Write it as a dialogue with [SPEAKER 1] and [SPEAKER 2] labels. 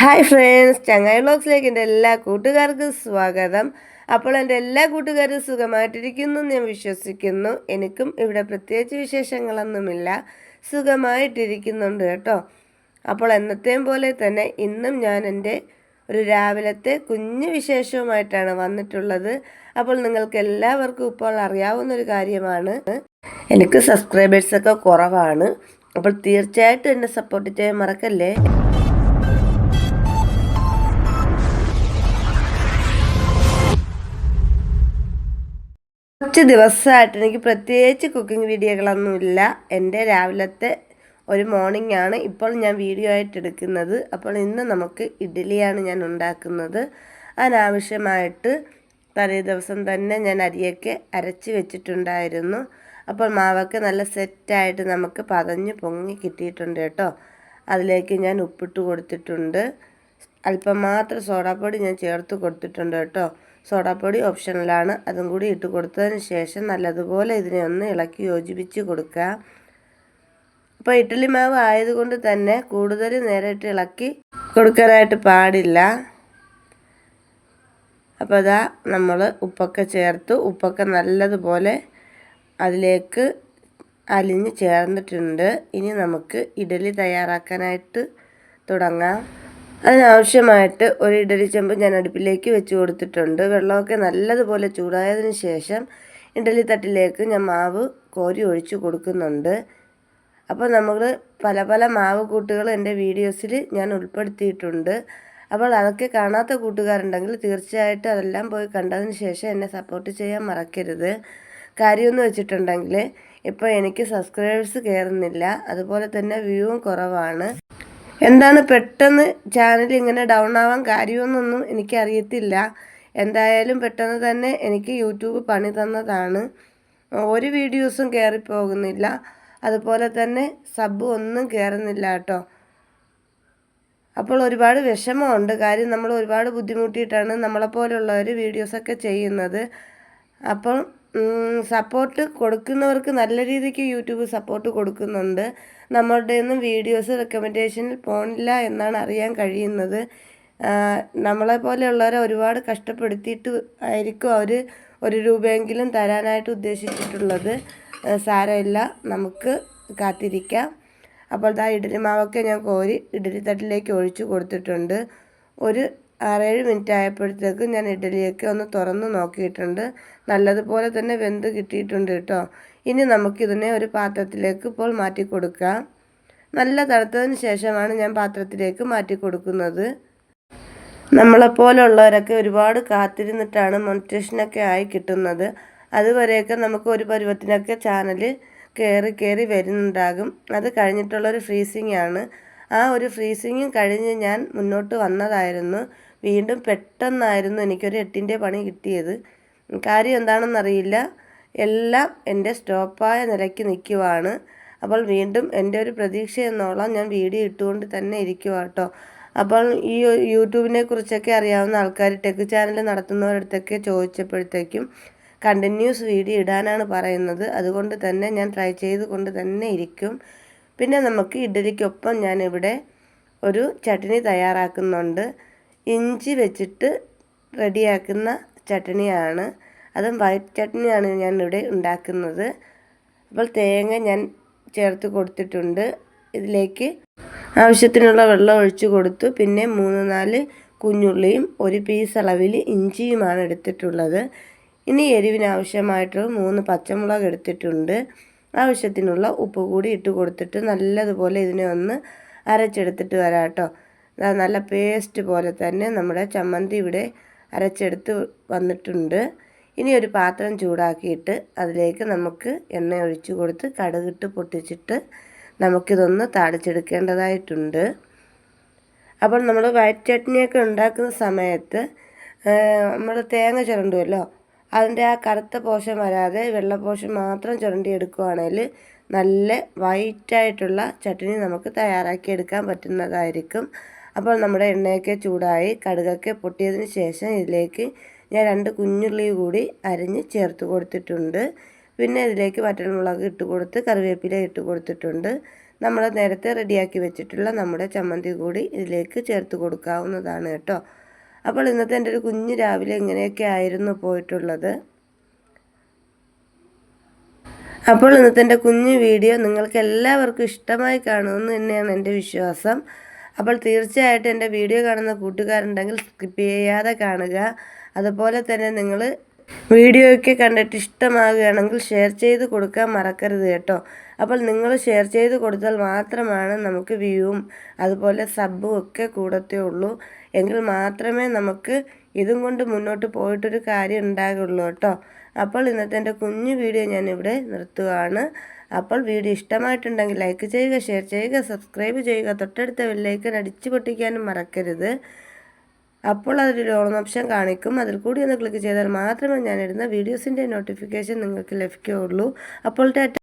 [SPEAKER 1] Hi friends ചങ്ങായി ബ്ലോഗ്സിലേക്ക് എന്റെ എല്ലാ കൂട്ടുകാർക്കും സ്വാഗതം. അപ്പോൾ എന്റെ എല്ലാ കൂട്ടുകാരും സുഖമായിട്ടിരിക്കുന്നു എന്ന് ഞാൻ വിശ്വസിക്കുന്നു. എനിക്കും ഇവിടെ പ്രത്യേകിച്ച് വിശേഷങ്ങളൊന്നുമില്ല. സുഖമായിട്ടിരിക്കുന്നുണ്ട് കേട്ടോ. അപ്പോൾ എന്നത്തെയും പോലെ തന്നെ ഇന്നും ഞാൻ എന്റെ ഒരു രാവിലത്തെ കുഞ്ഞു വിശേഷവുമായിട്ടാണ് വന്നിട്ടുള്ളത്. അപ്പോൾ നിങ്ങൾക്ക് എല്ലാവർക്കും ഇപ്പോൾ അറിയാവുന്ന ഒരു കാര്യമാണ്. എനിക്ക് സബ്സ്ക്രൈബേഴ്സൊക്കെ കുറവാണ്. അപ്പോൾ തീർച്ചയായിട്ടും എന്നെ സപ്പോർട്ട് ചെയ്യാൻ മറക്കല്ലേ? കുറച്ച് ദിവസമായിട്ട് എനിക്ക് പ്രത്യേകിച്ച് കുക്കിംഗ് വീഡിയോകളൊന്നുമില്ല. എന്റെ രാവിലത്തെ ഒരു മോർണിംഗ് ആണ് ഇപ്പോൾ ഞാൻ വീഡിയോ ആയിട്ട് എടുക്കുന്നത്. അപ്പോൾ ഇന്ന് നമുക്ക് ഇഡ്ഡലിയാണ് ഞാൻ ഉണ്ടാക്കുന്നത്. അതിനാവശ്യമായിട്ട് തലേ ദിവസം തന്നെ ഞാൻ അരിയൊക്കെ അരച്ച് വെച്ചിട്ടുണ്ടായിരുന്നു. അപ്പോൾ മാവൊക്കെ നല്ല സെറ്റായിട്ട് നമുക്ക് പതഞ്ഞ് പൊങ്ങി കിട്ടിയിട്ടുണ്ട് കേട്ടോ. അതിലേക്ക് ഞാൻ ഉപ്പിട്ട് കൊടുത്തിട്ടുണ്ട്. അല്പം മാത്രം സോഡാപ്പൊടി ഞാൻ ചേർത്ത് കൊടുത്തിട്ടുണ്ട് കേട്ടോ. സോഡാപ്പൊടി ഓപ്ഷണലാണ് അതും കൂടി ഇട്ട് കൊടുത്തതിന് ശേഷം നല്ലതുപോലെ ഇതിനെ ഒന്ന് ഇളക്കി യോജിപ്പിച്ച് കൊടുക്കുക. അപ്പോൾ ഇഡ്ഡലി മാവ് ആയതുകൊണ്ട് തന്നെ കൂടുതൽ നേരിട്ട് ഇളക്കി കൊടുക്കാനായിട്ട് പാടില്ല. അപ്പോൾ അതാ നമ്മൾ ഉപ്പൊക്കെ ചേർത്ത്. ഉപ്പൊക്കെ നല്ലതുപോലെ അതിലേക്ക് അലിഞ്ഞ് ചേർന്നിട്ടുണ്ട്. ഇനി നമുക്ക് ഇഡലി തയ്യാറാക്കാനായിട്ട് തുടങ്ങാം. അതിനാവശ്യമായിട്ട് ഒരു ഇഡലി ചെമ്പ് ഞാൻ അടുപ്പിലേക്ക് വെച്ച് കൊടുത്തിട്ടുണ്ട്. വെള്ളമൊക്കെ നല്ലതുപോലെ ചൂടായതിന് ശേഷം ഇഡലി തട്ടിലേക്ക് ഞാൻ മാവ് കോരി ഒഴിച്ചു കൊടുക്കുന്നുണ്ട്. അപ്പോൾ നമ്മൾ പല പല മാവ് കൂട്ടുകൾ എന്റെ വീഡിയോസിൽ ഞാൻ ഉൾപ്പെടുത്തിയിട്ടുണ്ട്. അപ്പോൾ അതൊക്കെ കാണാത്ത കൂട്ടുകാരുണ്ടെങ്കിൽ തീർച്ചയായിട്ടും അതെല്ലാം പോയി കണ്ടതിന് ശേഷം എന്നെ സപ്പോർട്ട് ചെയ്യാൻ മറക്കരുത്. കാര്യമെന്ന് വെച്ചിട്ടുണ്ടെങ്കിൽ ഇപ്പോൾ എനിക്ക് സബ്സ്ക്രൈബേഴ്സ് കയറുന്നില്ല അതുപോലെ തന്നെ വ്യൂവും കുറവാണ്. എന്താണ് പെട്ടെന്ന് ചാനൽ ഇങ്ങനെ ഡൗൺ ആവാൻ കാര്യമെന്നൊന്നും എനിക്കറിയത്തില്ല. എന്തായാലും പെട്ടെന്ന് തന്നെ എനിക്ക് യൂട്യൂബ് പണി തന്നതാണ്. ഒരു വീഡിയോസും കയറിപ്പോകുന്നില്ല അതുപോലെ തന്നെ സബ് ഒന്നും കയറുന്നില്ല കേട്ടോ. അപ്പോൾ ഒരുപാട് വിഷമമുണ്ട്. കാര്യം നമ്മൾ ഒരുപാട് ബുദ്ധിമുട്ടിയിട്ടാണ് നമ്മളെപ്പോലുള്ളവർ വീഡിയോസൊക്കെ ചെയ്യുന്നത്. അപ്പോൾ സപ്പോർട്ട് കൊടുക്കുന്നവർക്ക് നല്ല രീതിക്ക് യൂട്യൂബ് സപ്പോർട്ട് കൊടുക്കുന്നുണ്ട്. നമ്മളുടെ ഒന്നും വീഡിയോസ് റെക്കമെൻഡേഷനിൽ പോണില്ല എന്നാണ് അറിയാൻ കഴിയുന്നത്. നമ്മളെ പോലെയുള്ളവരെ ഒരുപാട് കഷ്ടപ്പെടുത്തിയിട്ട് ആയിരിക്കും അവർ ഒരു രൂപയെങ്കിലും തരാനായിട്ട് ഉദ്ദേശിച്ചിട്ടുള്ളത്. സാരമില്ല. നമുക്ക് കാത്തിരിക്കാം. അപ്പോൾ ആ ഇഡലി മാവൊക്കെ ഞാൻ കോരി ഇഡലി തട്ടിലേക്ക് ഒഴിച്ചു കൊടുത്തിട്ടുണ്ട്. ഒരു ആറേഴ് മിനിറ്റ് ആയപ്പോഴത്തേക്ക് ഞാൻ ഇഡലിയൊക്കെ ഒന്ന് തുറന്ന് നോക്കിയിട്ടുണ്ട്. നല്ലതുപോലെ തന്നെ വെന്ത് കിട്ടിയിട്ടുണ്ട് കേട്ടോ. ഇനി നമുക്കിതിനെ ഒരു പാത്രത്തിലേക്ക് ഇപ്പോൾ മാറ്റി കൊടുക്കാം. നല്ല തണുത്തതിന് ശേഷമാണ് ഞാൻ പാത്രത്തിലേക്ക് മാറ്റി കൊടുക്കുന്നത്. നമ്മളെപ്പോലുള്ളവരൊക്കെ ഒരുപാട് കാത്തിരുന്നിട്ടാണ് മോണിറ്റേഷനൊക്കെ ആയി കിട്ടുന്നത്. അതുവരെയൊക്കെ നമുക്ക് ഒരു പരുവത്തിനൊക്കെ ചാനൽ കയറി കയറി വരുന്നുണ്ടാകും. അത് കഴിഞ്ഞിട്ടുള്ളൊരു ഫ്രീസിങ് ആണ്. ആ ഒരു ഫ്രീസിങ്ങും കഴിഞ്ഞ് ഞാൻ മുന്നോട്ട് വന്നതായിരുന്നു. വീണ്ടും പെട്ടെന്നായിരുന്നു എനിക്കൊരു എട്ടിന്റെ പണി കിട്ടിയത്. കാര്യം എന്താണെന്നറിയില്ല. എല്ലാം എന്റെ സ്റ്റോപ്പായ നിലയ്ക്ക് നിൽക്കുവാണ്. അപ്പോൾ വീണ്ടും എന്റെ ഒരു പ്രതീക്ഷ എന്നോളം ഞാൻ വീഡിയോ ഇട്ടുകൊണ്ട് തന്നെ ഇരിക്കുക കേട്ടോ അപ്പോൾ ഈ യൂട്യൂബിനെ കുറിച്ചൊക്കെ അറിയാവുന്ന ആൾക്കാർ ടെക് ചാനൽ നടത്തുന്നവരടുത്തൊക്കെ ചോദിച്ചപ്പോഴത്തേക്കും കണ്ടിന്യൂസ് വീഡിയോ ഇടാനാണ് പറയുന്നത്. അതുകൊണ്ട് തന്നെ ഞാൻ ട്രൈ ചെയ്തുകൊണ്ട് തന്നെ ഇരിക്കും. പിന്നെ നമുക്ക് ഇഡലിക്കൊപ്പം ഞാനിവിടെ ഒരു ചട്നി തയ്യാറാക്കുന്നുണ്ട്. ഇഞ്ചി വെച്ചിട്ട് റെഡിയാക്കുന്ന ചട്നിയാണ്. അതും വൈറ്റ് ചട്നിയാണ് ഞാൻ ഇവിടെ ഉണ്ടാക്കുന്നത്. അപ്പോൾ തേങ്ങ ഞാൻ ചേർത്ത് കൊടുത്തിട്ടുണ്ട്. ഇതിലേക്ക് ആവശ്യത്തിനുള്ള വെള്ളം ഒഴിച്ചു കൊടുത്തു. പിന്നെ മൂന്ന് നാല് കുഞ്ഞുള്ളിയും ഒരു പീസ് അളവിൽ ഇഞ്ചിയുമാണ് എടുത്തിട്ടുള്ളത്. ഇനി എരിവിനാവശ്യമായിട്ട് മൂന്ന് പച്ചമുളക് എടുത്തിട്ടുണ്ട്. ആവശ്യത്തിനുള്ള ഉപ്പ് കൂടി ഇട്ട് കൊടുത്തിട്ട് നല്ലതുപോലെ ഇതിനെ ഒന്ന് അരച്ചെടുത്തിട്ട് വരാം കേട്ടോ. നല്ല പേസ്റ്റ് പോലെ തന്നെ നമ്മുടെ ചമ്മന്തി ഇവിടെ അരച്ചെടുത്ത് വന്നിട്ടുണ്ട്. ഇനി ഒരു പാത്രം ചൂടാക്കിയിട്ട് അതിലേക്ക് നമുക്ക് എണ്ണ ഒഴിച്ചു കൊടുത്ത് കടുകിട്ട് പൊട്ടിച്ചിട്ട് നമുക്കിതൊന്ന് താളിച്ചെടുക്കേണ്ടതായിട്ടുണ്ട്. അപ്പോൾ നമ്മൾ വൈറ്റ് ചട്നിയൊക്കെ ഉണ്ടാക്കുന്ന സമയത്ത് നമ്മൾ തേങ്ങ ചുരണ്ടുമല്ലോ അതിന്റെ ആ കറുത്ത പോഷൻ വരാതെ വെള്ള മാത്രം ചുരണ്ടി എടുക്കുകയാണെങ്കിൽ നല്ല വൈറ്റായിട്ടുള്ള ചട്നി നമുക്ക് തയ്യാറാക്കി എടുക്കാൻ പറ്റുന്നതായിരിക്കും. അപ്പോൾ നമ്മുടെ എണ്ണയൊക്കെ ചൂടായി കടുകൊക്കെ പൊട്ടിയതിന് ശേഷം ഇതിലേക്ക് ഞാൻ രണ്ട് കുഞ്ഞുള്ളി കൂടി അരിഞ്ഞ് ചേർത്ത് കൊടുത്തിട്ടുണ്ട്. പിന്നെ ഇതിലേക്ക് വറ്റൽമുളക് ഇട്ട് കൊടുത്ത് കറിവേപ്പില ഇട്ട് കൊടുത്തിട്ടുണ്ട്. നമ്മൾ നേരത്തെ റെഡിയാക്കി വെച്ചിട്ടുള്ള നമ്മുടെ ചമ്മന്തി കൂടി ഇതിലേക്ക് ചേർത്ത് കൊടുക്കാവുന്നതാണ് കേട്ടോ. അപ്പോൾ ഇന്നത്തെ എന്റെ ഒരു കുഞ്ഞ് രാവിലെ ഇങ്ങനെയൊക്കെ ആയിരുന്നു പോയിട്ടുള്ളത്. അപ്പോൾ ഇന്നത്തെ എന്റെ കുഞ്ഞു വീഡിയോ നിങ്ങൾക്ക് എല്ലാവർക്കും ഇഷ്ടമായി കാണുമെന്ന് തന്നെയാണ് എന്റെ വിശ്വാസം. അപ്പോൾ തീർച്ചയായിട്ടും എന്റെ വീഡിയോ കാണുന്ന കൂട്ടുകാരുണ്ടെങ്കിൽ സ്കിപ്പ് ചെയ്യാതെ കാണുക. അതുപോലെ തന്നെ നിങ്ങൾ വീഡിയോയൊക്കെ കണ്ടിട്ട് ഇഷ്ടമാകുകയാണെങ്കിൽ ഷെയർ ചെയ്ത് കൊടുക്കാൻ മറക്കരുത് കേട്ടോ. അപ്പോൾ നിങ്ങൾ ഷെയർ ചെയ്ത് കൊടുത്താൽ മാത്രമാണ് നമുക്ക് വ്യൂവും അതുപോലെ സബ്ബും ഒക്കെ കൂടത്തേ ഉള്ളൂ. എങ്കിൽ മാത്രമേ നമുക്ക് ഇതും കൊണ്ട് മുന്നോട്ട് പോയിട്ടൊരു കാര്യം ഉണ്ടാകുള്ളൂ കേട്ടോ. അപ്പോൾ ഇന്നത്തെ എന്റെ കുഞ്ഞു വീഡിയോ ഞാനിവിടെ നിർത്തുകയാണ് അപ്പോൾ വീഡിയോ ഇഷ്ടമായിട്ടുണ്ടെങ്കിൽ ലൈക്ക് ചെയ്യുക ഷെയർ ചെയ്യുക സബ്സ്ക്രൈബ് ചെയ്യുക. തൊട്ടടുത്ത ബെല്ലൈക്കൻ അടിച്ചു പൊട്ടിക്കാനും മറക്കരുത്. അപ്പോൾ അതിലൊരു ഓൺ ഓപ്ഷൻ കാണിക്കും. അതിൽ കൂടി ഒന്ന് ക്ലിക്ക് ചെയ്താൽ മാത്രമേ ഞാനിടുന്ന വീഡിയോസിന്റെ നോട്ടിഫിക്കേഷൻ നിങ്ങൾക്ക് ലഭിക്കുകയുള്ളൂ. അപ്പോൾ